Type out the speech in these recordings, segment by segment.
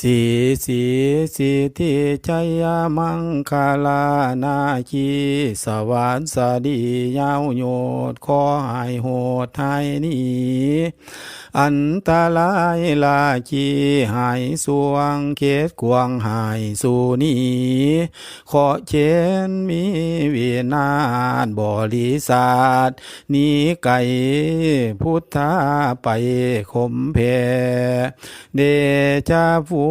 สีสีสีทิจยมังคาลานาคีสวัสสดียาวโยดขอหายโหดหายนีอันตรายลาคีหายสวงเขตกวางหายสูนีขอเชนมีเวีนาถบริษัทนี้ไก่พุทธาไปคมเพเดชาฟู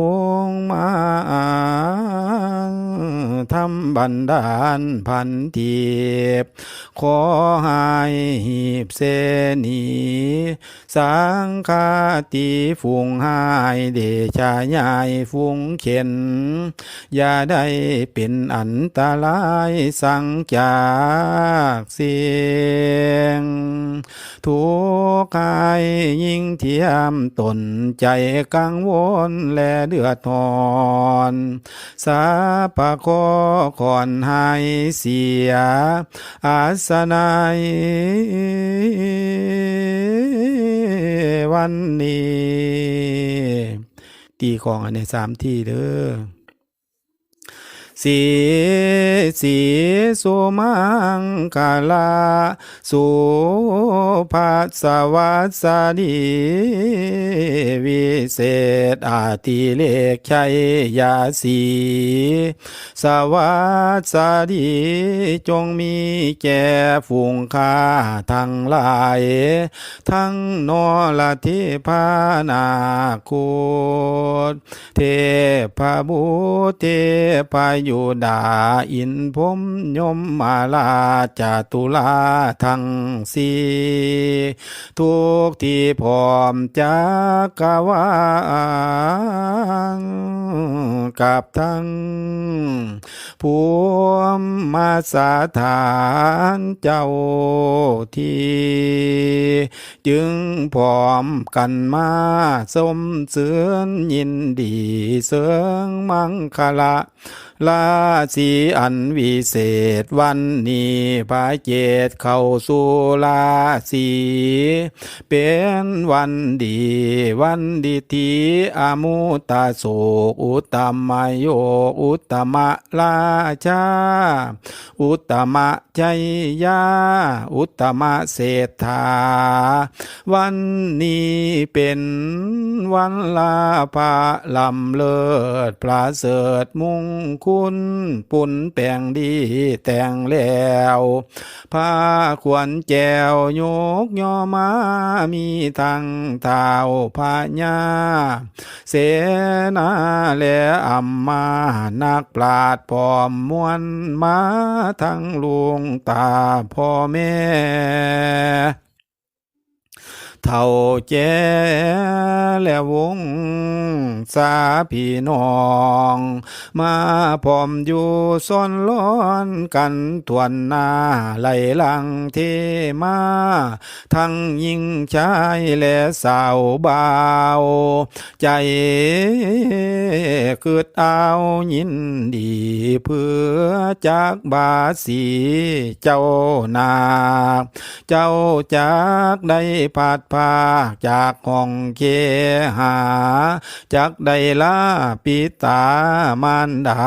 งมาทำบันดาลพันทีบขอให้หีบเสนีสังคาติฟุงหายเดชาใหญ่ฟุงเข็น อย่าได้เป็นอันตรายสังจากเสียง ทุกข์กายยิ่งเทียมตนใจกังวลและเดือดทอนสาปะคอขอนหายเสีย อาสนัยวันนี้ ตีของอันในสามที่เด้อ สีสีสุมังคาลาสุภัสสวัสดีวิเศษอาติเลกชัยยาสีสวัสดีจงมีแก่ฝูงข้าทั้งหลาย ทั้งนอละเทพานาคูเทพบุตรเทพยดาอินพมยมมาลาจาตุลาทั้งสีทุกที่พร้อมจักวาลกับทั้งผู้มาสาถานเจ้าที่จึงพร้อมกันมาสมเสือนยินดีเสืองมังคละ ลาสีอันวิเศษวันนี้พระเจตเข้าสู่ลาสีเป็นวันดี วันดีทีอามุตาโศกอุตมะโยอุตมะลาชา อุตมะใจยา อุตมะเศรษฐา วันนี้เป็นวันลาภาลำเลิศปราเสริฐมุงคุณปุ่นแปลงดีแต่งแล้วผ้าขวนแจวโยกย่อมามีทั้งเท้าพาญาเสนาและอัมมานักปราดพร้อมมวลมาทั้งลุงตาพ่อแม่ เท่าแจและวงสาพี่น้อง มาพร้อมอยู่ซ้อนล้อนกันทวนหน้าไหลหลังเทมา ทั้งยิงชายและสาวบ่าว ใจเกิดเอายินดีเพื่อจากบาสีเจ้านา เจ้าจากได้ผาดภาจากห้องเคหา จากไดลาปิตามารดา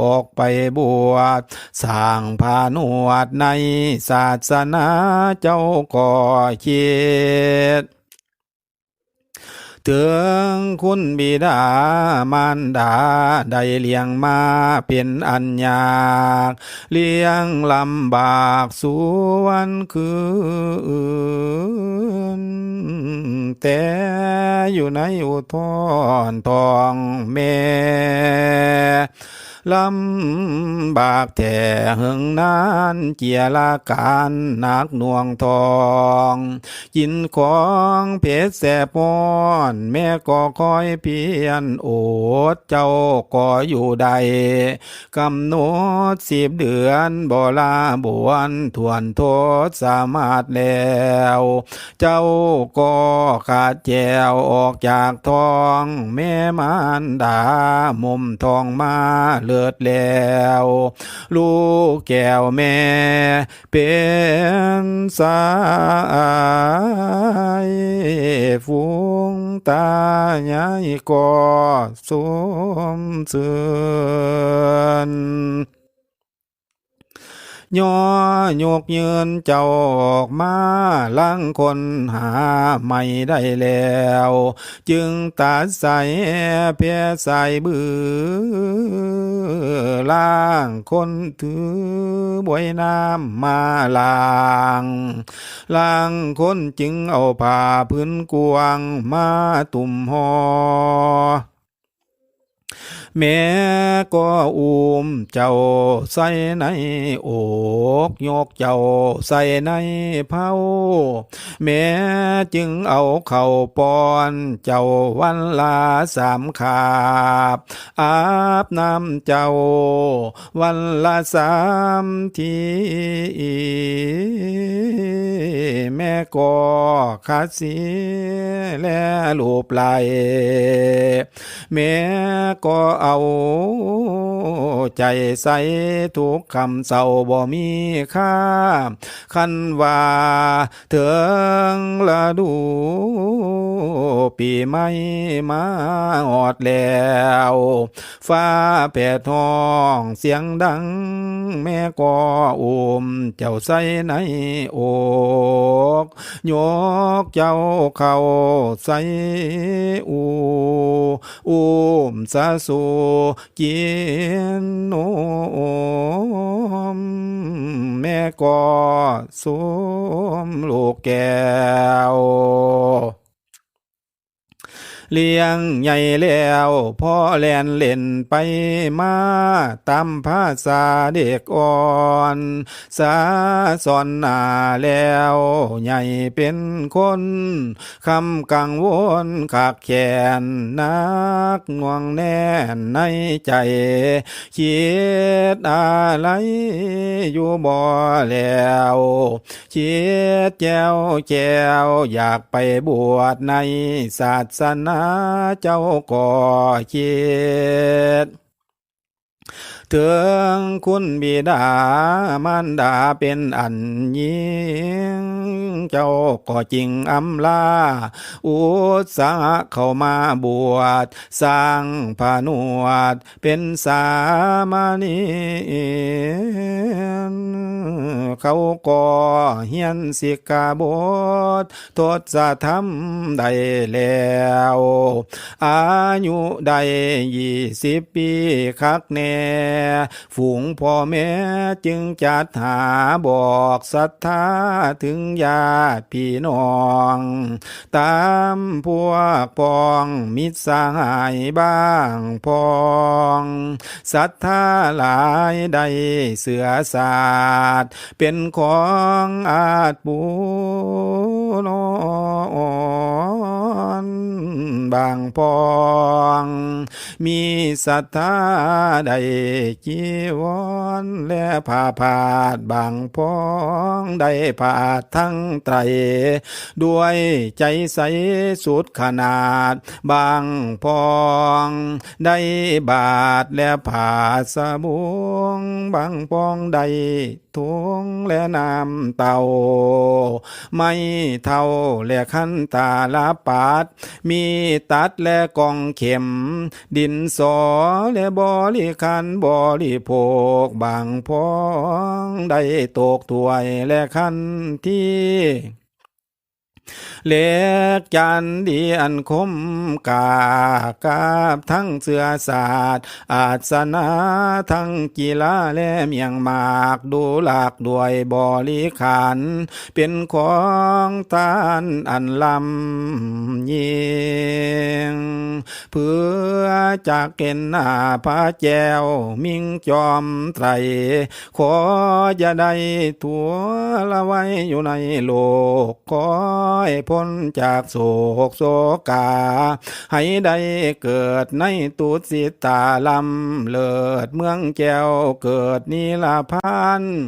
ออกไปบวชสร้างผานวดในศาสนาเจ้าก่อเคิด ถึงคุณบิดามารดาได้เลี้ยงมาเป็นอันยากเลี้ยงลำบากสู่วันคืนแต่อยู่ในอุทธรทองแม่ ลำบากแต่หึงนานเจียลาการหนักหน่วงทองกินของเพชรแสบปอนแม่ก็คอยเพียนโอดเจ้าก็อยู่ใดกำหนดสิบเดือนบ่ลาบวนทวนโทษสามารถแล้ว เจ้าก็ขาดแจวออกจากทอง แม่มารดามุมทองมาเลิศแล้ว ลูกแก้วแม่เป็นสายฟูงตาใหญ่ก็สมเสือน ย่อยกยืนเจ้าออกมาลังคนหาไม่ได้แล้ว จึงตัดใส่เพียใส่บือล่างคนถือบวยน้ำมาล่างล่างคนจึงเอาผ้าพื้นกวางมาตุ่มหอ แม่ก็อุ้มเจ้าใส่ในโอกยกเจ้าใส่ในเผาแม่จึงเอาเข่าปอนเจ้าวันลาสามขาบ อาบน้ำเจ้า วันละสามทีแม่ก็ขาดสีและลูปไหลแม่ก็เอาใจใส่ทุกคำเศร้าบ่มีค่า คันว่าเถิงละดูปีใหม่มาออดแล้วฟ้าแผดทองเสียงดัง แม่ก็อุ้มเจ้าใส่ในโอกยกเจ้าเข้าใส่อูอุ้มสะสูกินนมแม่ก็สวมลูกแก้ว เลี้ยงใหญ่แล้วพ่อแลนเล่นไปมาตามภาษาเด็กอ่อนสาสอนหนาแล้วใหญ่เป็นคนคำกังวลขากแขนนักหน่วงแน่นในใจคิดอะไรอยู่บ่แล้วคิดแจวแจวอยากไปบวชในศาสนาเจ้าก่อเจต ถึงคุณบิดามารดาเป็นอันยิ่งเจ้าก็จริงอำลา อุตสาเข้ามาบวชสร้างผานวด เป็นสามานีเขาก็เฮียนสิกาบททศธรรมได้แล้ว อายุได้ยี่สิบปีคักแน่ฝูงพ่อแม่จึงจัดหาบอกศรัทธาถึงญาติพี่น้อง ตามพวกปองมิตรสหายบ้างพองศรัทธาหลายใดเสือศาสตร์เป็นของอาจปูนอนบางพอง มีศรัทธาใดจีวรและผ้าผาดบางพองได้ผาดทั้งไตร ด้วยใจใสสุดขนาดบางพองได้บาทและผ่าสบวงบางพองได้ทวงและน้ำเต่า ไม่เท่าและขันตาลาปาด มีตัดและกองเข็ม ดินสอและบริคันบริโภคบางพอง ได้ตกถวยและขันที่ เล็กจันดีอันคมกากาบทั้งเสือศาสตร์ อาสนาทั้งกีฬาและเมียงมากดูหลากด้วยบริขารเป็นของทานอันลำยิงเพื่อจากเก็นหน้าพระแจวมิ่งจอมไตร ขออย่าได้ตัวละไว้อยู่ในโลกขอให้พ้นจากโศกโศกา ให้ได้เกิดในตุสิตาลำเลิศเมืองแก้วเกิดนิลาพันธ์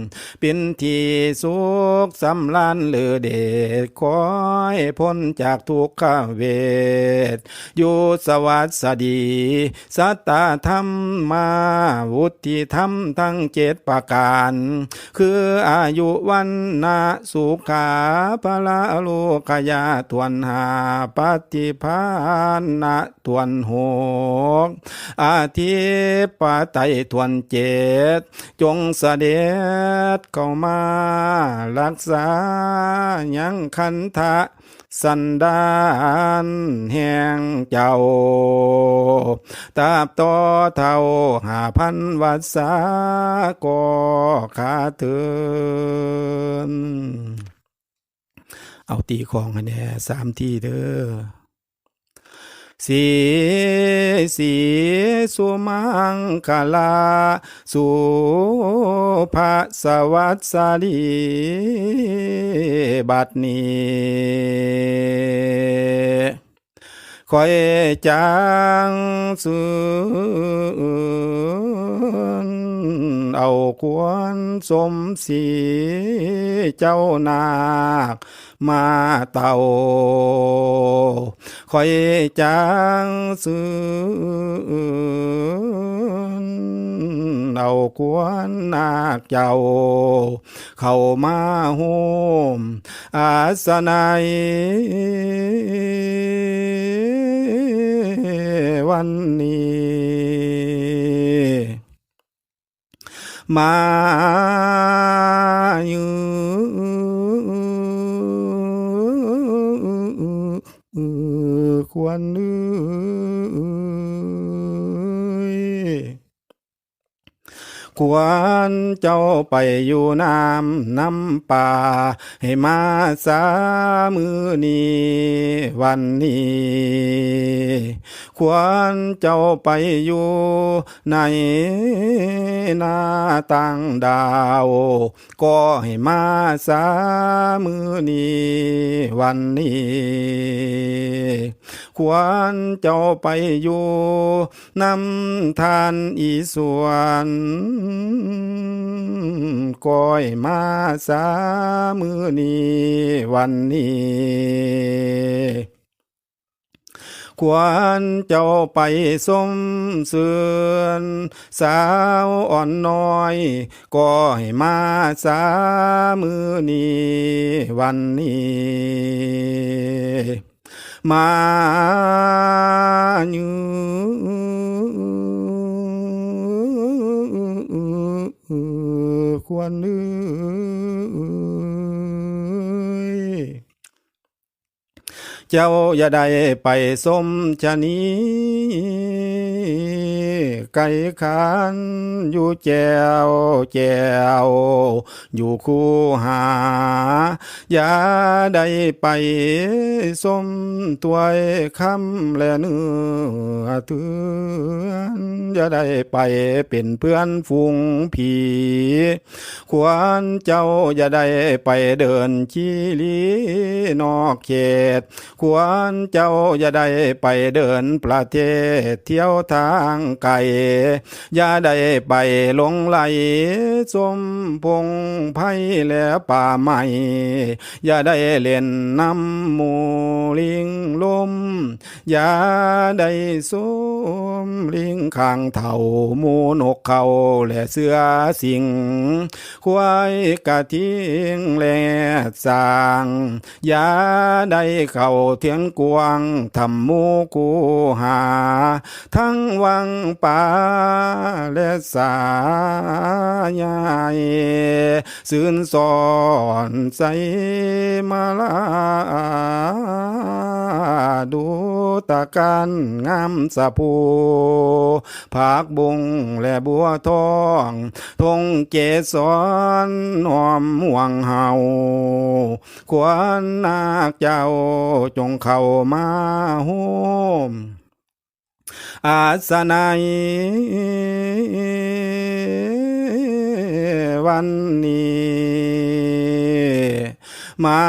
เป็นที่สุขสำลานเลือเดชคอยพ้นจากทุกขเวทอยู่สวัสดีสัตตธรรมมาวุติธรรมทั้งเจ็ดประการ คืออายุวันนาสุขาพละโลกยาตวนหาปฏิภาณนะตวนหกอาทิปไตยทวนเจ็ดจงเสด็จเข้ามารักษายังคันทะสันดานแห่งเจ้า ตาบต่อเท่าหาพันวัสาก็ขาเถิน เอาตีของอันเนี้ยสามทีเด้อสีสีสุมังคลา สุภาสวัสดีบัดนี้คอยจางสุน เอาควรสมศรีเจ้านาคมาเต่าคอยจางสืนเอากวนนาคเจ้า เข้ามาโฮมอาสนัยวันนี้ มาอยู่ควรเอยควรเจ้าไปอยู่น้ำน้ำป่า ให้มาสามือนี้วันนี้ ควรเจ้าไปอยู่ในนาต่างดาว ก็ให้มาสามือนี้วันนี้ ควรเจ้าไปอยู่นำทานอีสวนก้อยมาสามือนี้วันนี้ ควรเจ้าไปสมเสือนสาวอ่อนน้อย ก็ให้มาสามือนี้วันนี้มาอยู่ควรเอ้ย เจ้าอย่าได้ไปสมชะนี้ ไก่ขันอยู่แจวแจวอยู่คู่หา อย่าได้ไปสมตัวยคำและเนื้อเถือนอย่าได้ไปเป็นเพื่อนฝูงผี ควรเจ้าอย่าได้ไปเดินชี้ลีนอกเขต ควรเจ้าอย่าได้ไปเดินประเทศเที่ยวทางไกลอย่าได้ไปหลงไหลสมพงไพ่และป่าไม้อย่าได้เล่นน้ำหมูลิงลม อย่าได้สมลิงข้างเท่าหมูนกเขาและเสือสิง ควายกะทิ้งแลสาง อย่าได้เข้าเทียนกวางทำหมูกูหา ทั้งวังป่าและสายายสื่นสอนใสมาลาดูตะการงามสะพูผักบุงและบัวทองทงเกสรหอมห่วงเฮาควรนาเจ้าจงเข้ามาโฮม อาสนัยวันนี้มา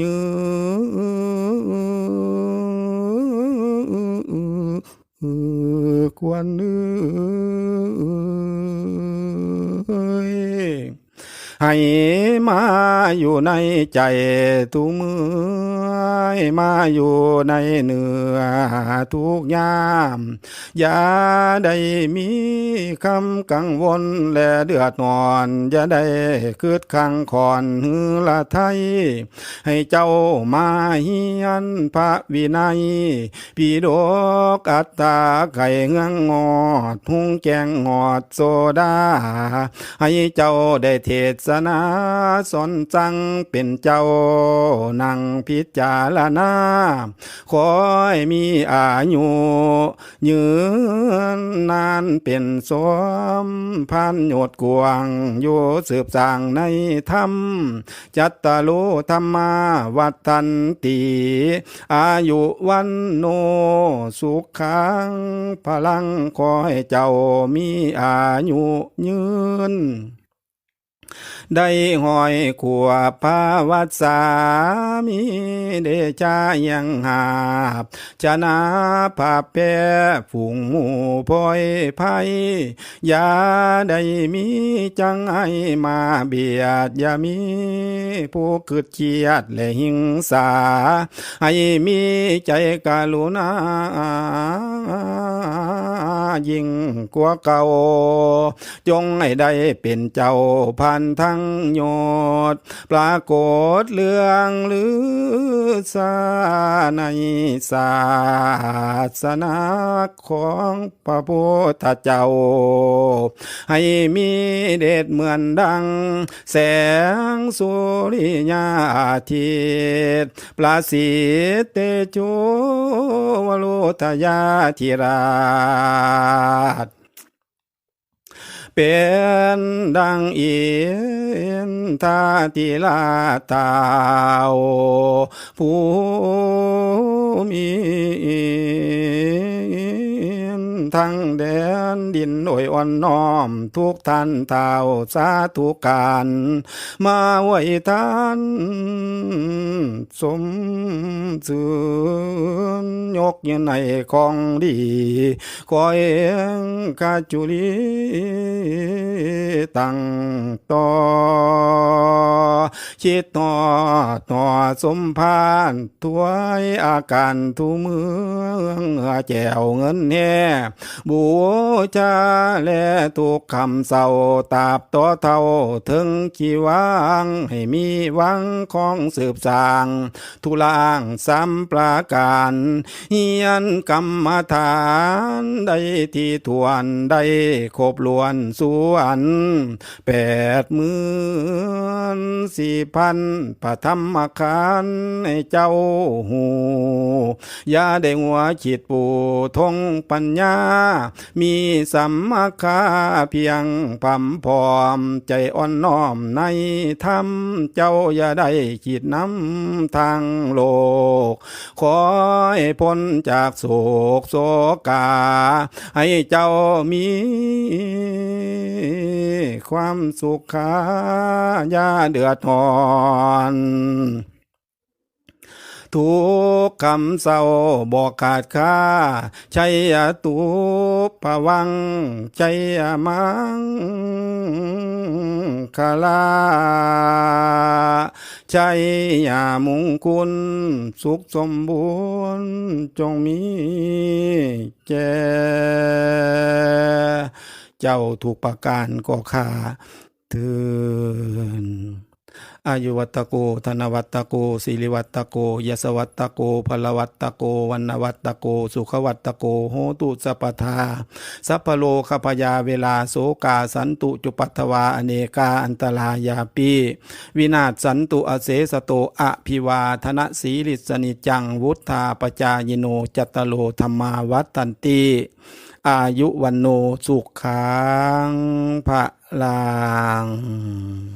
ยือค วรเอ้ยมาอยู่ในใจทุกมือให้มาอยู่ในเนื้อทุกยาม อย่าได้มีคำกังวลและเดือดร้อน อย่าได้คืดขังคอนหือละไทย ให้เจ้ามาเฮียนพระวินัยปีโดกอัตตาไก่เงืองงอดหุงแกงงอดโซดา ให้เจ้าได้เทศนาสอนจังเป็นเจ้านั่งพิจารณาขอให้มีอายุยืนนานเป็นสมพันโยดกวางอยู่สืบสร้างในธรรม จัตตารุธรรมาวัฏันติ อายุวันโนสุขังพลังขอให้เจ้ามีอายุยืน ได้หอยขวบภาวัสามีเดชายังหาบชนะผาแปรฝูงหมู่พลอยภัยอย่าได้มีจังให้มาเบียด อย่ามีผู้คืดเกียดและหิงสา ให้มีใจกรุณายิ่งกว่าเก่า จงให้ได้เป็นเจ้าพันทั้งโยดปรากฏเรื่องหรือสาในศาสนาของพระพุทธเจ้า ให้มีเดชเหมือนดัง แสงสุริยาทิตย์ประสิทธิ์เตโชวโลทยาธิราช เป็นดังอินทาติลาตาวผู้มี ทั้งแดนดินโดยอ่อนน้อม ทุกท่านเท่าสาธุการ มาไหว้ท่านสมสืนยกยืนในของดีคอยกาจุลีตั้งต่อคิดต่อต่อสมพานถวยอาการทุเมืองแจวเงินแน่บูชาและทุกคำเศร้าตาบต่อเท่าถึงขีวัง ให้มีวังของสืบสาง ทุลางสามประการเฮียนกรรมฐานได้ที่ทวนได้ครบล้วนสวนแปดหมื่นสี่พันปฐมคานให้เจ้าหูอย่าได้หัวขีดปูทงปัญญามีสัมมาคาเพียงพัมพร้อม ใจอ่อนน้อมในธรรมเจ้าอย่าได้ขีดน้ำทางโลก ขอให้พ้นจากโศกโศกา ให้เจ้ามีความสุขขาอย่าเดือดร้อน ทุกคำเศร้าบอกขาดค่าชัยตุภวังชัยมังคลาชัยยามงคุลสุขสมบูรณ์จงมีแก่เจ้าทุกประการก็ขาเตือน อายุวัตโก ธนวัตโกสิริวัตโกยสวัตโกพลวัตโกวันวัตโก สุขวัตโก โหตุสัพทา สัพโลคพยาเวลาโสกาสันตุจุปัตวาอเนกาอันตรายาปีวินาศสันตุอเสสโตอะพิวาธนสีลิสนิจังวุธาปจายโนจัตโลธรรมาวัตันติอายุวันโนสุขังพระลาง